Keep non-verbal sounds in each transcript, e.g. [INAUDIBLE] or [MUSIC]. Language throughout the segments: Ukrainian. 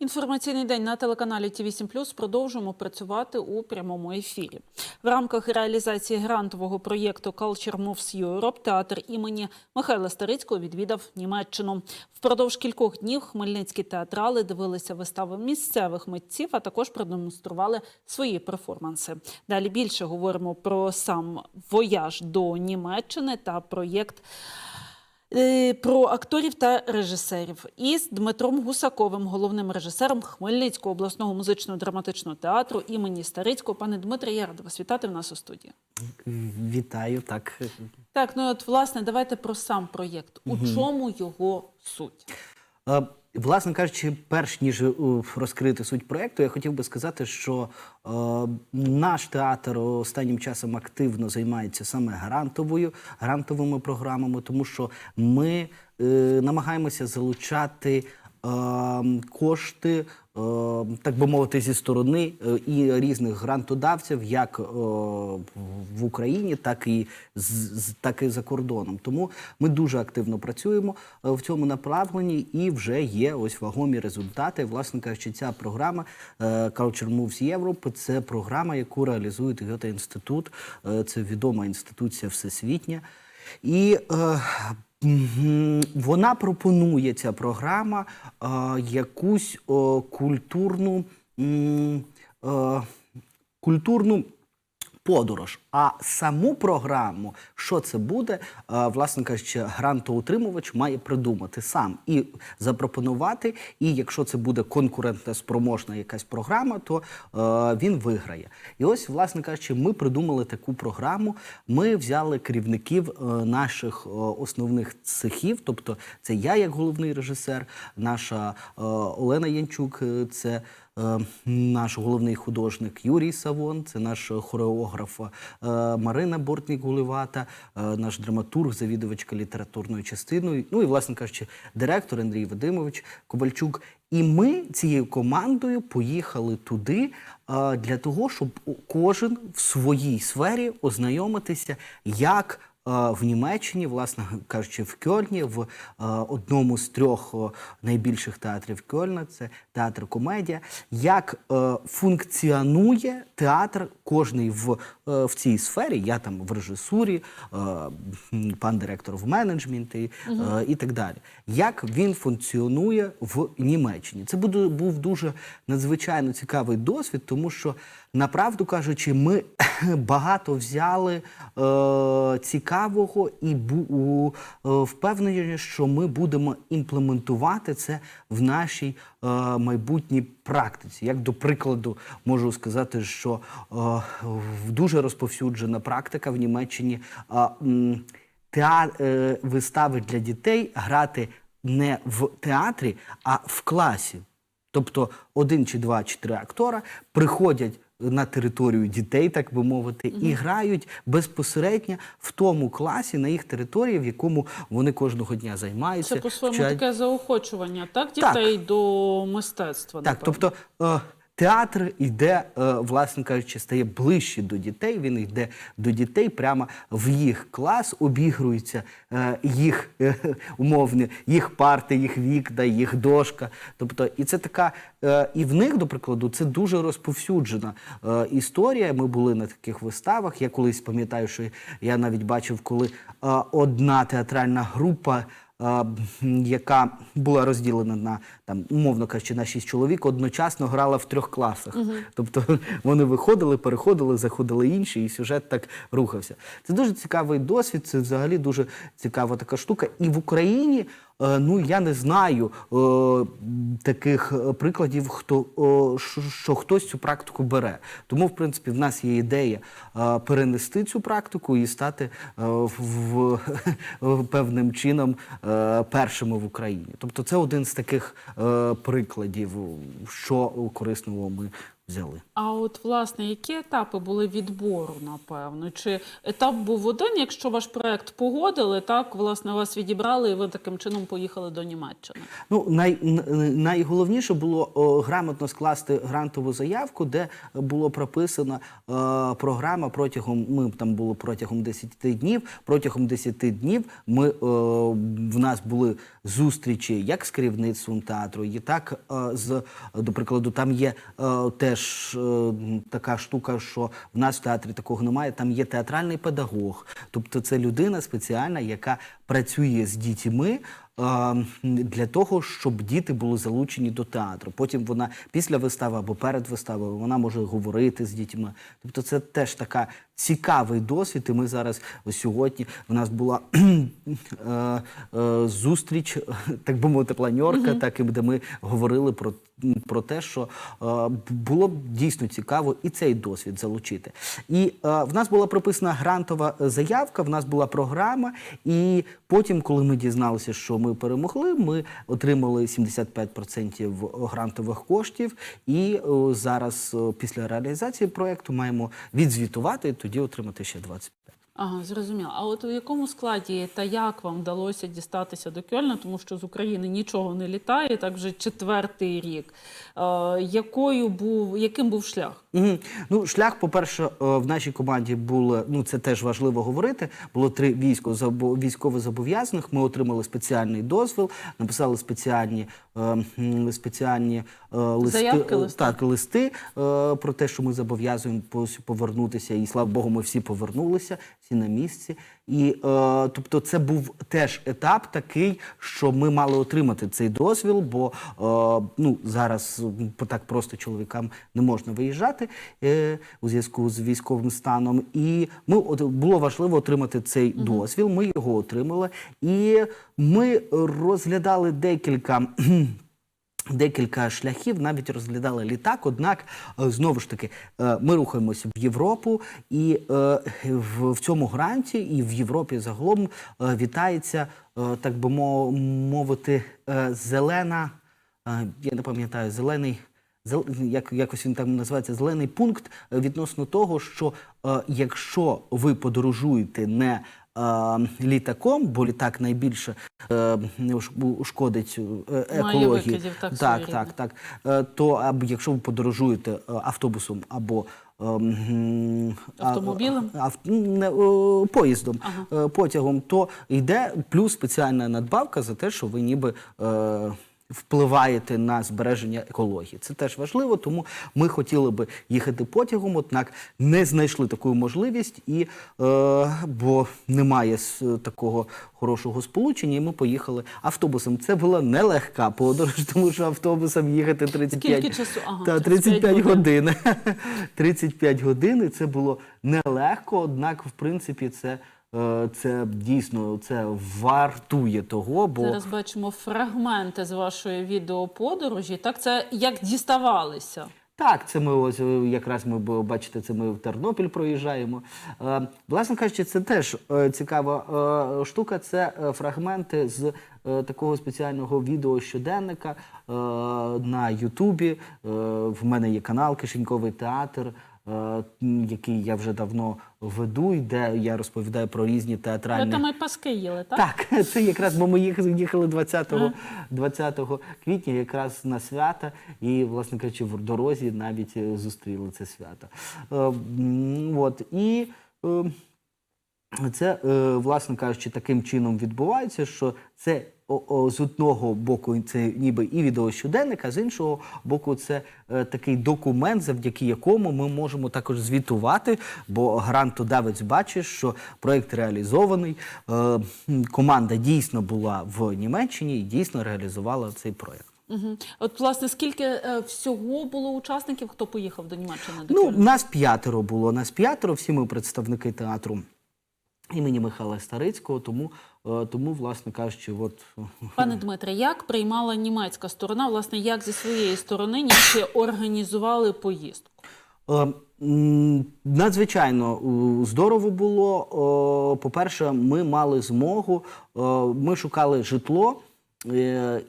Інформаційний день на телеканалі Ті 8 продовжуємо працювати у прямому ефірі. В рамках реалізації грантового проєкту Culture Moves Europe театр імені Михайла Старицького відвідав Німеччину. Впродовж кількох днів хмельницькі театрали дивилися вистави місцевих митців, а також продемонстрували свої перформанси. Далі більше говоримо про сам вояж до Німеччини та проєкт. Е, Про акторів та режисерів із Дмитром Гусаковим, головним режисером Хмельницького обласного музично-драматичного театру імені Старицького. Пане Дмитре, я рада вас вітати в нас у студії. Вітаю, так. Так, ну от власне, давайте про сам проєкт. У чому його суть? Е, Власне кажучи, перш ніж е, розкрити суть проекту, я хотів би сказати, що е, наш театр останнім часом активно займається саме грантовою, грантовими програмами, тому що ми е, намагаємося залучати кошти, е, так би мовити, зі сторони е, і різних грантодавців, як е, в Україні, так і так і за кордоном. Тому ми дуже активно працюємо е, в цьому направленні, і вже є ось вагомі результати. Власне кажучи, ця програма Culture Moves Europe – це програма, яку реалізує Гьоте інститут. Це відома інституція всесвітня. І е, вона пропонує ця програма е, якусь культурну, е, культурну подорож. А саму програму, що це буде, е, власне кажучи, грантоутримувач має придумати сам і запропонувати. І якщо це буде конкурентна спроможна якась програма, то е, він виграє. І ось, власне кажучи, ми придумали таку програму. Ми взяли керівників е, наших основних цехів, тобто це я як головний режисер, наша Олена Янчук, це наш головний художник Юрій Савон, це наш хореограф Марина Бортник-Гулевата, е, наш драматург, завідувачка літературною частиною, ну і, власне кажучи, директор Андрій Вадимович Ковальчук. І ми цією командою поїхали туди е, для того, щоб кожен в своїй сфері ознайомитися, як е, в Німеччині, власне кажучи, в Кьольні, в одному з трьох найбільших театрів Кьольна, це театр комедія, як е, функціонує театр кожний в, е, в цій сфері. Я там в режисурі, е, пан директор в менеджменті і так далі. Як він функціонує в Німеччині? Це буде був дуже надзвичайно цікавий досвід, тому що, направду кажучи, ми [LAUGHS] багато взяли е, цікавого і бу, е, впевнені, що ми будемо імплементувати це в нашій е, майбутній практиці. Як до прикладу, можу сказати, що е, дуже розповсюджена практика в Німеччині. е, теа- е, вистави для дітей грати не в театрі, а в класі. Тобто один чи два чи три актора приходять на територію дітей, так би мовити, і грають безпосередньо в тому класі на їх території, в якому вони кожного дня займаються. Це по-своєму вчать. таке заохочування, так, Так. дітей до мистецтва. Так, напевно. тобто е, театр йде, е, власне кажучи, стає ближче до дітей. Він йде до дітей прямо в їх клас, обігруються е, їх е, умовні, їх парти, їх вікна, їх дошка. Тобто, і це така, і в них, до прикладу, це дуже розповсюджена історія. Ми були на таких виставах. Я колись пам'ятаю, що я навіть бачив, коли одна театральна група яка була розділена на там, умовно кажучи, на шість чоловік, одночасно грала в трьох класах. Тобто [LAUGHS] вони виходили, переходили, заходили інші, і сюжет так рухався. Це дуже цікавий досвід, це взагалі дуже цікава така штука. І в Україні. Е, Ну, я не знаю е, таких е, прикладів, хто що, хтось цю практику бере. Тому, в принципі, в нас є ідея перенести цю практику і стати [LAUGHS] в, певним чином першими в Україні. Тобто, це один з таких прикладів, що корисного ми взяли. А от власне, які етапи були відбору, напевно? Чи етап був один, якщо ваш проект погодили, так власне вас відібрали, і ви таким чином поїхали до Німеччини? Ну, най, найголовніше було о, грамотно скласти грантову заявку, де було прописана е, програма протягом. Ми там було протягом 10 днів. Протягом 10 днів ми е, в нас були зустрічі як з керівництвом театру, і так е, з до прикладу, там є е, теж е, така штука, що в нас в театрі такого немає. Там є театральний педагог, тобто це людина спеціальна, яка працює з дітьми. е, Для того щоб діти були залучені до театру. Потім вона після вистави або перед виставою вона може говорити з дітьми. Тобто, це теж така цікавий досвід. І ми зараз ось сьогодні в нас була [CLEARS THROAT] е, е, зустріч, [LAUGHS] так би мовити, планьорка, так і де ми говорили про, про те, що е, було б дійсно цікаво і цей досвід залучити. І е, в нас була прописана грантова заявка, в нас була програма, і потім, коли ми дізналися, що ми перемогли, ми отримали 75% грантових коштів. І е, зараз, е, після реалізації проекту, маємо відзвітувати і тоді отримати ще 25%. Ага, зрозуміло. А от у якому складі та як вам вдалося дістатися до Кьольна, тому що з України нічого не літає, так вже четвертий рік. Е, якою був, яким був шлях? Мгм. Ну, шлях, по-перше, е, в нашій команді було, ну це теж важливо говорити. Було три військо військовозобов'язаних. Ми отримали спеціальний дозвіл, написали спеціальні, спеціальні е, листи, Заявки, е, листи? так, листи е, про те, що ми зобов'язуємо повернутися. І слава Богу, ми всі повернулися, всі на місці. І е, тобто, це був теж етап такий, що ми мали отримати цей дозвіл, бо е, ну зараз так просто чоловікам не можна виїжджати е, у зв'язку з військовим станом. І ми було важливо отримати цей дозвіл. Ми його отримали, і ми розглядали декілька. Декілька шляхів навіть розглядали літак. Однак, е, знову ж таки, е, ми рухаємося в Європу, і е, в, цьому гранті, і в Європі загалом вітається, так би мовити, зелена. Я не пам'ятаю, зелений. зел- Як, якось він там називається зелений пункт відносно того, що е, якщо ви подорожуєте не літаком, бо літак найбільше е, не уш- шкодить е, екології. викидів, так, так, так, так. Е, То або якщо ви подорожуєте автобусом або ем, Автомобілем? ав- не, поїздом, Ага. потягом, то йде плюс спеціальна надбавка за те, що ви ніби. Е, Впливаєте на збереження екології. Це теж важливо, тому ми хотіли би їхати потягом, однак не знайшли таку можливість, і, е, бо немає такого хорошого сполучення, і ми поїхали автобусом. Це була нелегка подорож, [LAUGHS] тому що автобусом їхати 35, Скільки часу? Ага, та, 35 35 годин. 35 [LAUGHS] годин, і це було нелегко, однак, в принципі, це, це дійсно це вартує того, бо Зараз бачимо фрагменти з вашої відеоподорожі. Так, це як діставалися. Так, це ми ось е, якраз ми бачите, це ми в Тернопіль проїжджаємо. Е, власне кажучи, це теж е, цікава е, штука. Це е, фрагменти з е, такого спеціального відео щоденника е, на Ютубі. Е, в мене є канал Кишеньковий театр. Е, Який я вже давно веду, і де я розповідаю про різні театральні там і паски їли, так? так, [LAUGHS] це якраз, бо ми їхали, їхали 20, 20 квітня, якраз на свята, і, власне кажучи, в дорозі навіть зустріли це свято. Е, от, і е, це, е, власне кажучи, таким чином відбувається, що це з одного боку це ніби і відеощоденник, а з іншого боку, це е, такий документ, завдяки якому ми можемо також звітувати, бо грантодавець бачить, що проєкт реалізований. Е, команда дійсно була в Німеччині і дійсно реалізувала цей проєкт. Угу. От, власне, скільки е, всього було учасників, хто поїхав до Німеччини? До Ну, нас п'ятеро було. Нас п'ятеро, всі ми представники театру імені Михайла Старицького, тому, е, тому власне кажучи, от [LAUGHS] Пане Дмитре, як приймала німецька сторона, власне, як зі своєї сторони німці організували поїздку? Е, Надзвичайно здорово було. Е, По-перше, ми мали змогу, ми шукали житло.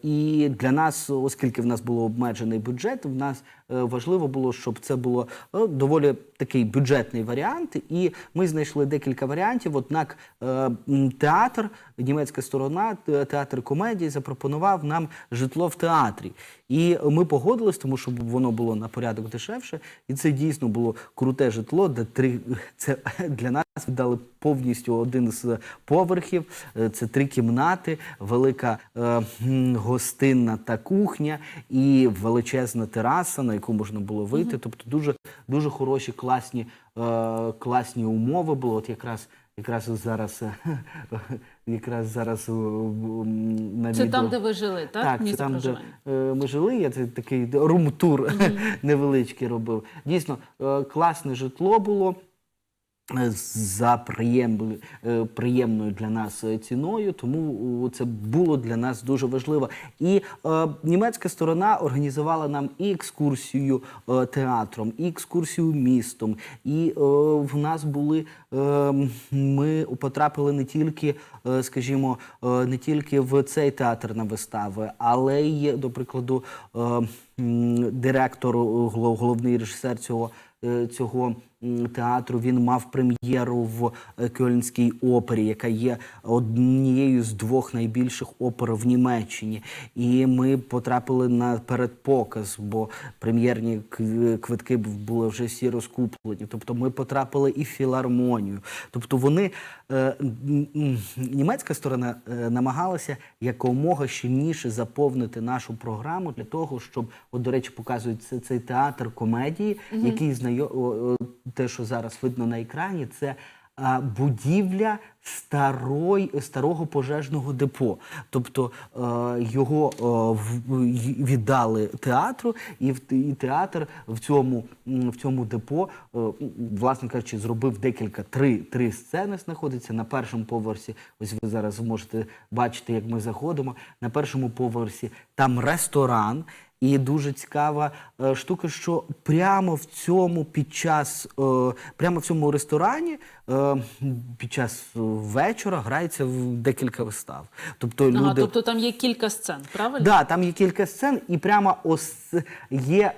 І для нас, оскільки в нас було обмежений бюджет, в нас важливо було, щоб це було е, доволі такий бюджетний варіант. І ми знайшли декілька варіантів. Однак е, театр, німецька сторона, театр комедії запропонував нам житло в театрі. І ми погодились, тому що воно було на порядок дешевше. І це дійсно було круте житло, де три це для нас віддали повністю один з поверхів. Е, Це три кімнати, велика е, гостинна та кухня і величезна тераса, на яку можна було вийти. Тобто дуже дуже хороші, класні, е, класні умови були. От якраз. Якраз зараз, е, [LAUGHS] якраз зараз е, на Це відео. там, де ви жили, так? Так, це там, там, де е, ми жили, я це такий рум-тур [LAUGHS] невеличкий робив. Дійсно, е, класне житло було. За е, приємною для нас ціною, тому це було для нас дуже важливо. І е, німецька сторона організувала нам і екскурсію е, театром, і екскурсію містом. І е, в нас були е, ми потрапили не тільки, е, скажімо, е, не тільки в цей театр на вистави, але й, до прикладу, е, директор, е, головний режисер цього е, цього театру. Він мав прем'єру в е, Кьольнській опері, яка є однією з двох найбільших опер в Німеччині. І ми потрапили на передпоказ, бо прем'єрні кв- квитки були вже всі розкуплені. Тобто ми потрапили і в філармонію. Тобто вони е, німецька сторона е, намагалася якомога щільніше заповнити нашу програму для того, щоб, от, до речі, показують це, цей театр комедії, який знайо... те, що зараз видно на екрані, це. Будівля старой, старого пожежного депо, тобто його віддали театру, і, театр в цьому, в цьому депо, е, власне кажучи, зробив декілька три, три сцени. Знаходиться на першому поверсі. Ось ви зараз можете бачити, як ми заходимо. На першому поверсі там ресторан. І дуже цікава е, штука, що прямо в цьому під час е, прямо в цьому ресторані е, під час вечора грається в декілька вистав. Тобто люди Ага, тобто там є кілька сцен, правильно? Да, там є кілька сцен, і прямо ось є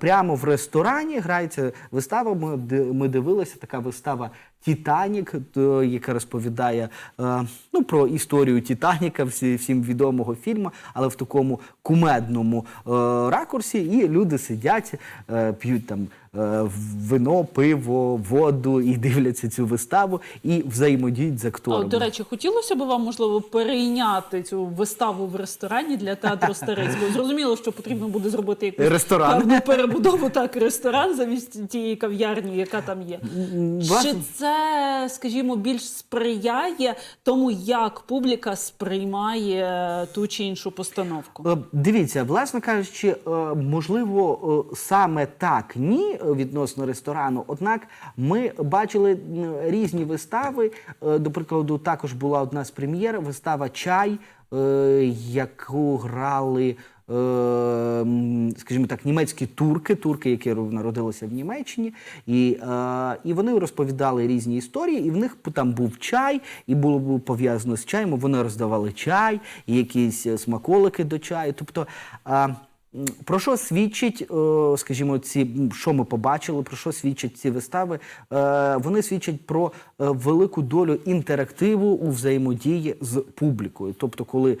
прямо в ресторані грається вистава. Ми, ми дивилися така вистава Титанік, то, яка розповідає е, ну, про історію Титаніка, всім відомого фільму, але в такому кумедному е, ракурсі. І люди сидять, е, п'ють там е, вино, пиво, воду і дивляться цю виставу і взаємодіють з А, акторами. от, до речі, хотілося б вам можливо перейняти цю виставу в ресторані для театру Старицького. Зрозуміло, що потрібно буде зробити якусь Ресторан. певну перебудову, так ресторан замість тієї кав'ярні, яка там є. власне- Чи це, скажімо, більш сприяє тому, як публіка сприймає ту чи іншу постановку? Е, Дивіться, власне кажучи, е, можливо, е, саме так ні е, відносно ресторану. Однак ми бачили різні вистави. Е, До прикладу, також була одна з прем'єр, вистава Чай, е, яку грали. е, Скажімо так, німецькі турки, турки, які народилися в Німеччині, і, і вони розповідали різні історії, і в них там був чай, і було пов'язано з чаєм. Вони роздавали чай, і якісь смаколики до чаю. Тобто, про що свідчить, е, скажімо, ці що ми побачили, про що свідчать ці вистави? Е, Вони свідчать про е, велику долю інтерактиву у взаємодії з публікою. Тобто, коли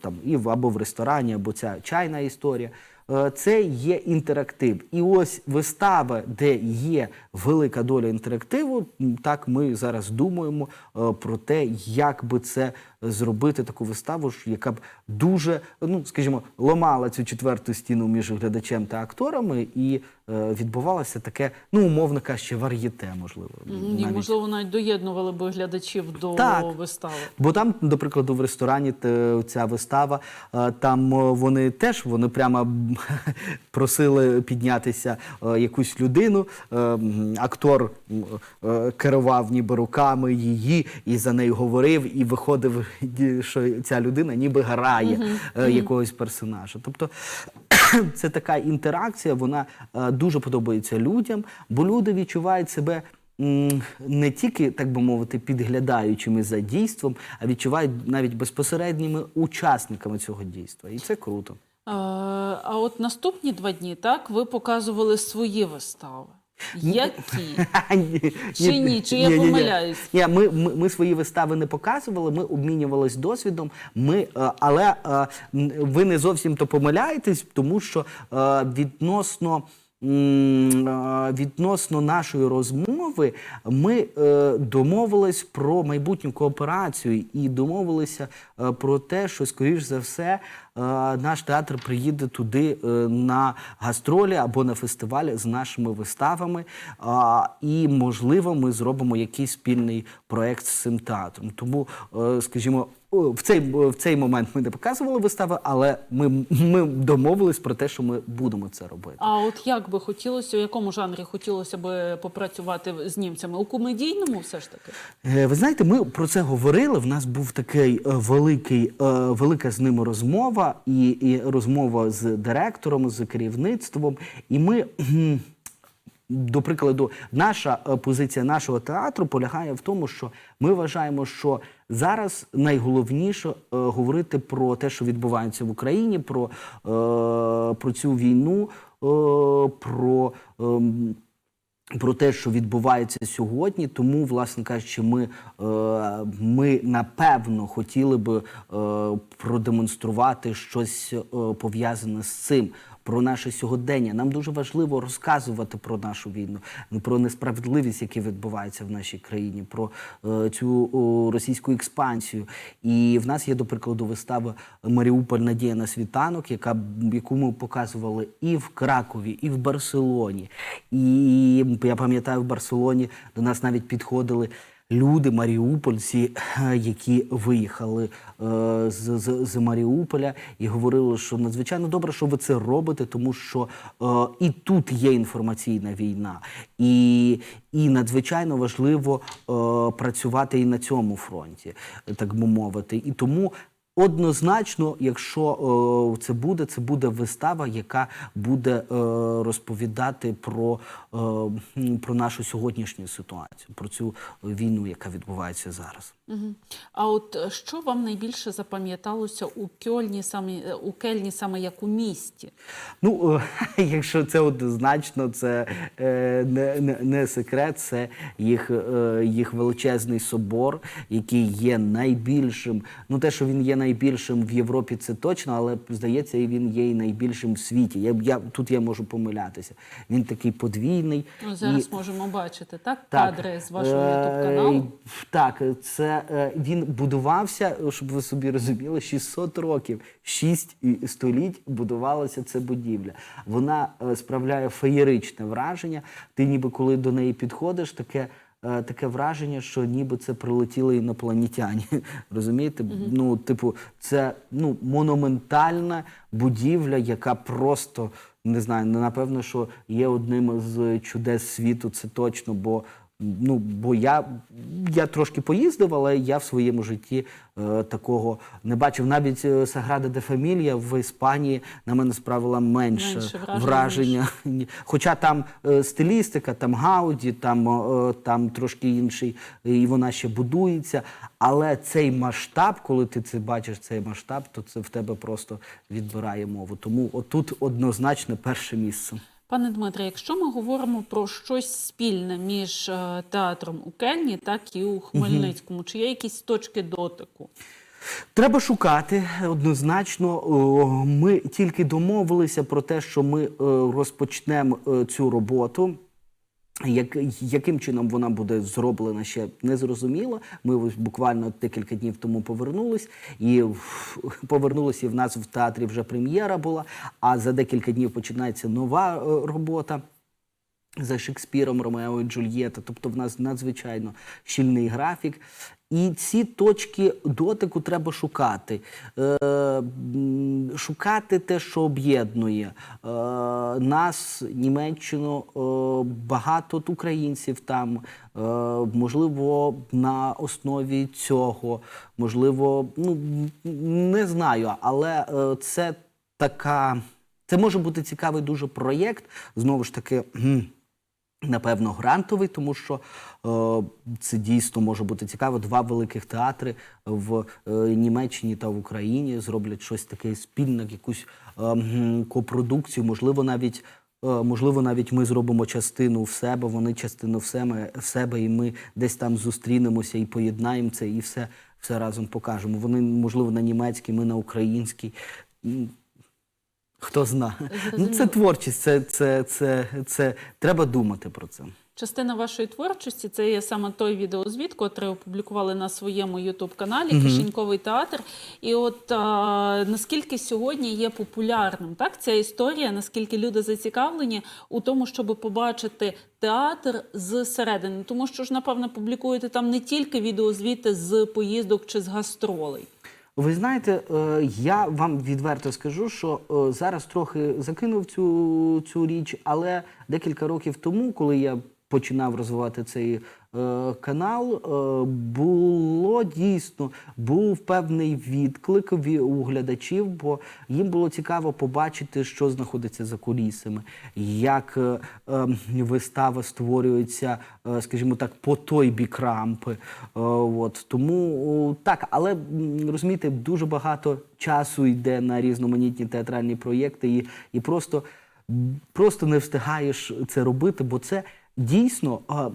там і або в ресторані, або ця чайна історія. Е, Це є інтерактив, і ось вистава, де є велика доля інтерактиву. Так ми зараз думаємо е, про те, як би це зробити таку виставу, яка б дуже, ну скажімо, ламала цю четверту стіну між глядачем та акторами, і відбувалося таке, ну умовно кажучи, вар'єте, можливо. Навіть. можливо, навіть доєднували б глядачів до Так. вистави. Бо там, до прикладу, в ресторані ця вистава, е, там е, вони теж вони прямо [LAUGHS] просили піднятися е, якусь людину. Е, Актор е, керував ніби руками її і за нею говорив, і виходив, [LAUGHS] що ця людина ніби грає е, якогось персонажа. Тобто [COUGHS] це така інтеракція, вона е, дуже подобається людям, бо люди відчувають себе не тільки, так би мовити, підглядаючими за дійством, а відчувають навіть безпосередніми учасниками цього дійства. І це круто. А от наступні два дні, так, ви показували свої вистави. Які? [LAUGHS] Чи ні? Чи я помиляюсь? Ні, ми, ми, ми свої вистави не показували, ми обмінювалися досвідом. Ми, е, але е, ви не зовсім то помиляєтесь, тому що е, відносно. Відносно нашої розмови ми е, домовились про майбутню кооперацію і домовилися е, про те, що, скоріш за все, е, наш театр приїде туди на гастролі або на фестиваль з нашими виставами. І, можливо, ми зробимо якийсь спільний проект з цим театром. Тому, скажімо, в цей, в цей момент ми не показували вистави, але ми, ми домовились про те, що ми будемо це робити. А от як би хотілося, у якому жанрі хотілося би попрацювати з німцями? У комедійному все ж таки? Е, Ви знаєте, ми про це говорили. В нас був такий е, великий, е, велика з ними розмова, і, і розмова з директором, з керівництвом. І ми. До прикладу, наша е, позиція нашого театру полягає в тому, що ми вважаємо, що зараз найголовніше е, говорити про те, що відбувається в Україні, про, е, про цю війну, е, про. ем, про те, що відбувається сьогодні. Тому, власне кажучи, ми, е, ми напевно хотіли би е, продемонструвати щось е, пов'язане з цим. Про наше сьогодення нам дуже важливо розказувати про нашу війну, ну, про несправедливість, яка відбувається в нашій країні, про е, цю російську експансію. І в нас є, до прикладу, вистава Маріуполь Надія на світанок, яка яку ми показували і в Кракові, і в Барселоні. І я пам'ятаю, в Барселоні до нас навіть підходили. Люди, маріупольці, [CLEARS THROAT] які виїхали е, з, з, з Маріуполя і говорили, що надзвичайно добре, що ви це робите, тому що е, і тут є інформаційна війна, і, і надзвичайно важливо е, працювати і на цьому фронті, так би мовити. І тому Однозначно, якщо е, це буде, це буде вистава, яка буде е, розповідати про, е, про нашу сьогоднішню ситуацію, про цю війну, яка відбувається зараз. А от е, що вам найбільше запам'яталося у Кьольні, саме е, у Кельні, саме як у місті? Ну, е, [LAUGHS] якщо це однозначно, це не, не, не секрет, це їх, їх величезний собор, який є найбільшим. Ну, те, що він є найбільшим в Європі, це точно, але здається, він є і найбільшим в світі. Я, я, тут я можу помилятися. Він такий подвійний. Ну, зараз і- можемо бачити так, Так. кадри з вашого ютуб каналу. Так, це е, він будувався, щоб ви собі розуміли, 600 років, 6 століть будувалася ця будівля. Вона е, справляє феєричне враження. Ти ніби коли до неї підходиш, таке. е, Таке враження, що ніби це прилетіли інопланетяні. [LAUGHS] Розумієте? Ну, типу, це ну, монументальна будівля, яка просто не знаю, напевно, що є одним з чудес світу, це точно, бо. Ну, бо я, я трошки поїздив, але я в своєму житті е, такого не бачив. Навіть е, Саграда де Фамілія в Іспанії на мене справила менше, Менше враження, враження. Ні. Хоча там е, стилістика, там Гауді, там, е, там трошки інший, і вона ще будується. Але цей масштаб, коли ти це бачиш, цей масштаб, то це в тебе просто відбирає мову. Тому отут однозначно перше місце. Пане Дмитре, якщо ми говоримо про щось спільне між е, театром у Кельні, так і у Хмельницькому, чи є якісь точки дотику? Треба шукати однозначно. Ми тільки домовилися про те, що ми е, розпочнемо е, цю роботу. Як, яким чином вона буде зроблена, ще не зрозуміло. Ми ось буквально декілька днів тому повернулись, і повернулись, і в нас в театрі вже прем'єра була. А за декілька днів починається нова е, робота за Шекспіром, Ромео і Джульєта. Тобто в нас надзвичайно щільний графік. І ці точки дотику треба шукати. Е, шукати те, що об'єднує е, нас, Німеччину, е, багато українців там. Е, можливо, на основі цього, можливо, ну не знаю, але е, це така. Це може бути цікавий дуже проєкт. Знову ж таки. Напевно, грантовий, тому що е, це дійсно може бути цікаво. Два великих театри в е, Німеччині та в Україні зроблять щось таке спільне, якусь е, копродукцію. Можливо, навіть е, можливо, навіть ми зробимо частину в себе, вони частину в себе, в себе, і ми десь там зустрінемося і поєднаємо це, і все, все разом покажемо. Вони, можливо, на німецькій, ми на українській. Хто знає. Ну, це творчість, це, це, це, це треба думати про це. Частина вашої творчості це є саме той відеозвіт, котрий опублікували на своєму ютуб-каналі Кишеньковий театр. І от а, наскільки сьогодні є популярним так ця історія, наскільки люди зацікавлені у тому, щоб побачити театр зсередини, тому що ж напевно публікуєте там не тільки відеозвіти з поїздок чи з гастролей. Ви знаєте, е, я вам відверто скажу, що е, зараз трохи закинув цю, цю річ, але декілька років тому, коли я починав розвивати цей е, канал, е, було дійсно був певний відклик ві- у глядачів, бо їм було цікаво побачити, що знаходиться за кулісами, як е, е, вистава створюється, е, скажімо так, по той бік рампи. От тому так, але розумієте, дуже багато часу йде на різноманітні театральні проєкти, і, і просто, просто не встигаєш це робити, бо це. Дійсно, а,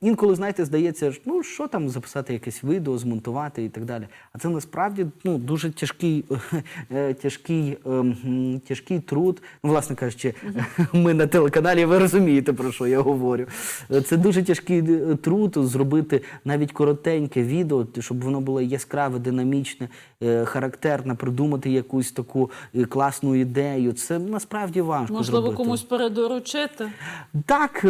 інколи, знаєте, здається, ж, ну що там записати якесь відео, змонтувати і так далі. А це насправді ну, дуже тяжкий, [LAUGHS] е, тяжкий, ем, тяжкий труд. Ну, власне кажучи, [LAUGHS] ми на телеканалі, ви розумієте, про що я говорю. Е, Це дуже тяжкий е, труд зробити навіть коротеньке відео, щоб воно було яскраве, динамічне, характерне, придумати якусь таку класну ідею. Це насправді важко. Можливо, зробити. комусь передоручити. Так,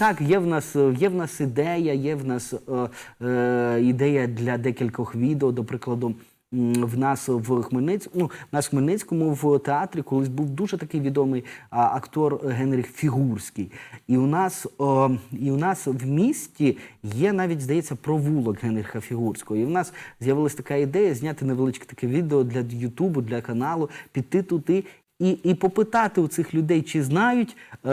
так, є в нас е, є в нас ідея, є в нас е, е, ідея для декількох відео. До прикладу, в нас в Хмельницькому, ну, в нас в Хмельницькому в театрі колись був дуже такий відомий а, актор Генріх Фігурський. І у нас о, і у нас в місті є навіть, здається, провулок Генріха Фігурського. І в нас з'явилася така ідея зняти невеличке таке відео для Ютубу, для каналу, піти туди і, і попитати у цих людей, чи знають е,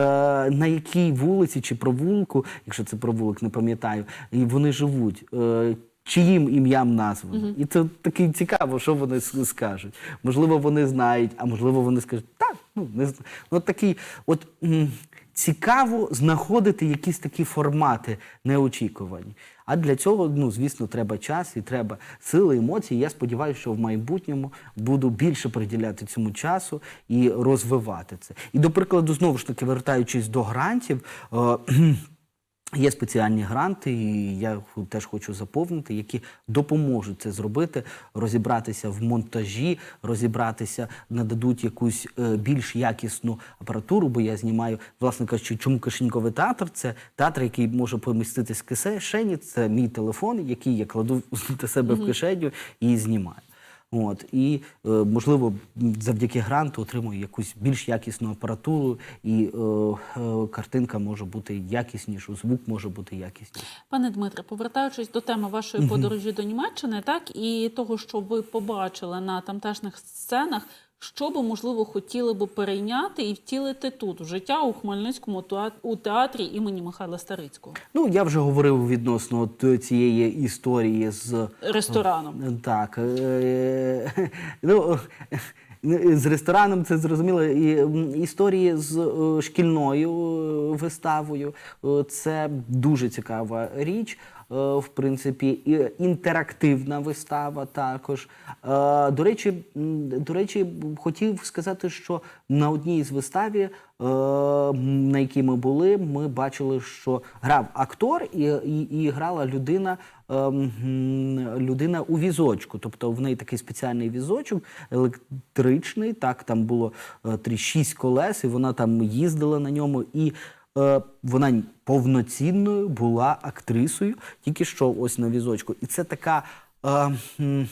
на якій вулиці чи провулку, якщо це провулок, не пам'ятаю, і вони живуть. Е, Чиїм ім'ям названо. І це таке цікаво, що вони скажуть. Можливо, вони знають, а можливо, вони скажуть, так, ну не знаю. Ну, такий, от м, цікаво знаходити якісь такі формати неочікувані. А для цього, ну звісно, треба час і треба сили, емоції. Я сподіваюся, що в майбутньому буду більше приділяти цьому часу і розвивати це. І до прикладу, знову ж таки, вертаючись до грантів. е, [CLEARS THROAT] Є спеціальні гранти, і я теж хочу заповнити, які допоможуть це зробити, розібратися в монтажі, розібратися, нададуть якусь е, більш якісну апаратуру, бо я знімаю, власне кажучи, чому Кишеньковий театр? Це театр, який може поміститись в кишені, це мій телефон, який я кладу [LAUGHS] до себе в кишеню і знімаю. От і е, можливо завдяки гранту отримую якусь більш якісну апаратуру, і е, е, картинка може бути якісніша, звук може бути якісніший. Пане Дмитре, повертаючись до теми вашої подорожі до Німеччини, так і того, що ви побачили на тамтешних сценах, що би можливо хотіли би перейняти і втілити тут в життя у Хмельницькому у театрі імені Михайла Старицького Ну я вже говорив відносно от цієї історії з рестораном. Так. е, Ну, з рестораном це зрозуміло. І історії з е, шкільною е, виставою е, це дуже цікава річ. Е, В принципі, і інтерактивна вистава також. Е, До речі, до речі, хотів сказати, що на одній з виставі, е, на якій ми були, ми бачили, що грав актор і, і, і грала людина. ем, людина у візочку, тобто в неї такий спеціальний візочок електричний. Так, там було е, три шість колес, і вона там їздила на ньому. І вона повноцінною була актрисою, тільки що ось на візочку. І це така, е,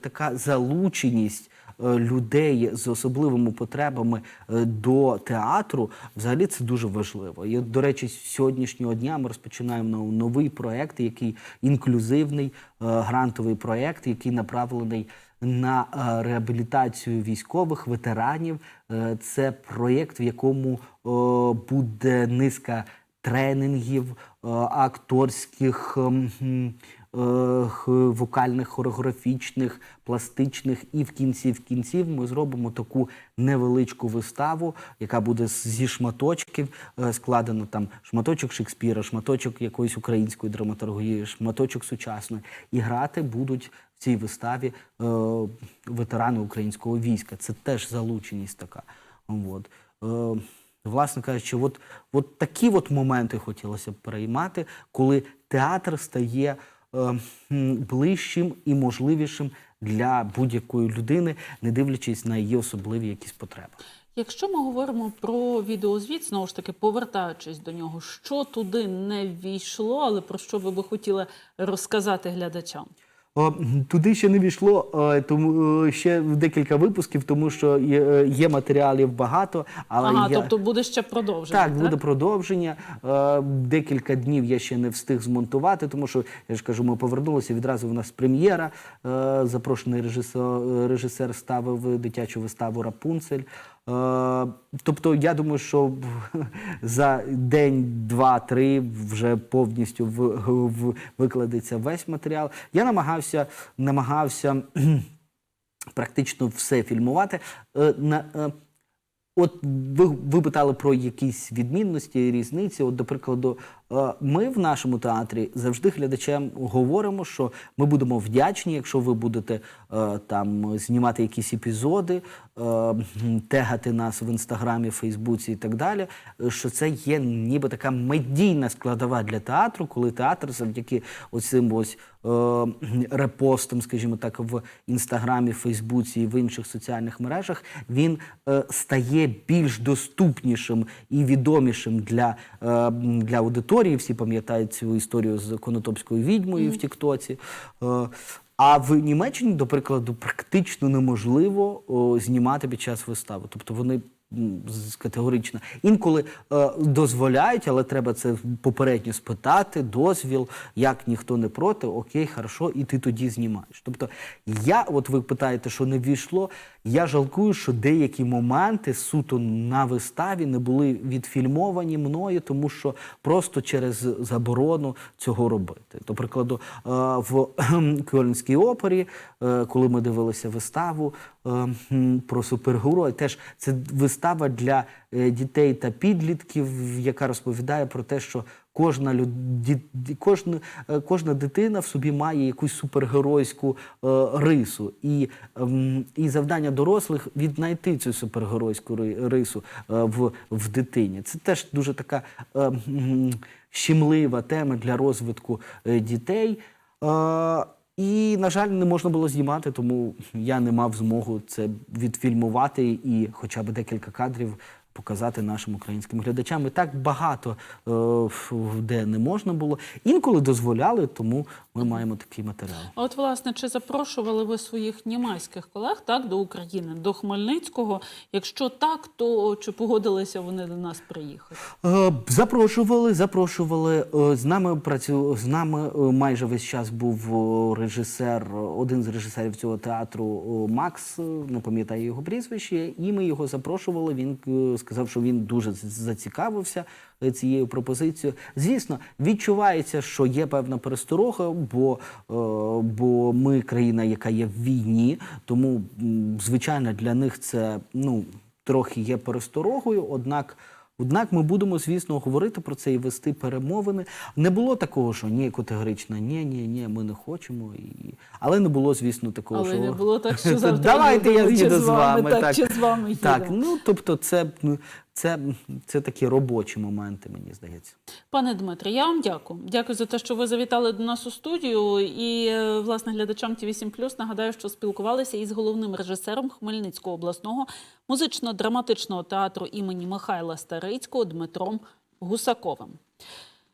така залученість. е, Людей з особливими потребами е, до театру, взагалі це дуже важливо. І, до речі, з сьогоднішнього дня ми розпочинаємо новий проект, який інклюзивний е, грантовий проект, який направлений на е, реабілітацію військових ветеранів. Е, Це проєкт, в якому е, буде низка тренінгів, акторських. Е, вокальних, хореографічних, пластичних, і в кінці в кінців ми зробимо таку невеличку виставу, яка буде зі шматочків е, складена там шматочок Шекспіра, шматочок якоїсь української драматургії, шматочок сучасної. І грати будуть в цій виставі е, ветерани українського війська. Це теж залученість така. От. Власне кажучи, от, от такі от моменти хотілося б переймати, коли театр стає ближчим і можливішим для будь-якої людини, не дивлячись на її особливі якісь потреби. Якщо ми говоримо про відеозвіт, знову ж таки, повертаючись до нього, що туди не ввійшло, але про що ви би хотіли розказати глядачам? Туди ще не війшло, тому ще декілька випусків, тому що є, е, матеріалів багато, але ага, я... тобто буде ще продовження. Так, буде продовження. Е, Декілька днів я ще не встиг змонтувати, тому що я ж кажу, ми повернулися відразу. У нас прем'єра. Е, Запрошений режисер, режисер ставив дитячу виставу Рапунцель. Е, Тобто, я думаю, що [LAUGHS] за день, два-три вже повністю викладеться весь матеріал. Я намагався, намагався [CLEARS THROAT] практично все фільмувати. Е, е, От ви, ви питали про якісь відмінності, різниці. От, до прикладу, ми в нашому театрі завжди глядачам говоримо, що ми будемо вдячні, якщо ви будете е, там знімати якісь епізоди, е, тегати нас в інстаграмі, Фейсбуці і так далі. е, Що це є ніби така медійна складова для театру, коли театр завдяки оцим ось е, репостам, скажімо так, в інстаграмі, Фейсбуці і в інших соціальних мережах, він е, стає більш доступнішим і відомішим для, е, для аудиторії. Всі пам'ятають цю історію з Конотопською відьмою в Тіктоці. Е, а в Німеччині, до прикладу, практично неможливо о, знімати під час вистави. Тобто вони категорично інколи е, дозволяють, але треба це попередньо спитати, дозвіл, як ніхто не проти, окей, хорошо, і ти тоді знімаєш. Тобто, я, от ви питаєте, що не ввійшло. Я жалкую, що деякі моменти суто на виставі не були відфільмовані мною, тому що просто через заборону цього робити. До прикладу, е, в Кьольнській опері, е, коли ми дивилися виставу е, про супергерой, теж це вистава для дітей та підлітків, яка розповідає про те, що кожна кожна, е, кожна дитина в собі має якусь супергеройську е, рису. І, ем, і завдання дорослих віднайти цю супергеройську рису е, в, в дитині. Це теж дуже така е, щемлива тема для розвитку е, дітей. Е, і, на жаль, не можна було знімати, тому я не мав змогу це відфільмувати і хоча б декілька кадрів показати нашим українським глядачам. І так багато е, де не можна було. Інколи дозволяли, тому ми маємо такий матеріал. А От, власне, чи запрошували ви своїх німецьких колег так до України, до Хмельницького? Якщо так, то чи погодилися вони до нас приїхати? Е, Запрошували, запрошували. Е, З нами працю з нами е, майже весь час був режисер, один з режисерів цього театру Макс, не пам'ятаю його прізвище, і ми його запрошували. Він сказав, що він дуже зацікавився цією пропозицією. Звісно, відчувається, що є певна пересторога, бо, е, бо ми країна, яка є в війні, тому звичайно для них це ну трохи є пересторогою, однак. Однак ми будемо, звісно, говорити про це і вести перемовини. Не було такого, що ні, категорично, ні, ні, ні, ми не хочемо. І... Але не було, звісно, такого, Але що не було так, що [LAUGHS] завтра давайте я їду з вами, так, чи з вами так, ну тобто, це, це, це такі робочі моменти, мені здається. Пане Дмитре, я вам дякую. Дякую за те, що ви завітали до нас у студію. І е, власне глядачам ті 8 нагадаю, що спілкувалися із головним режисером Хмельницького обласного музично-драматичного театру імені Михайла Старицького Дмитром Гусаковим.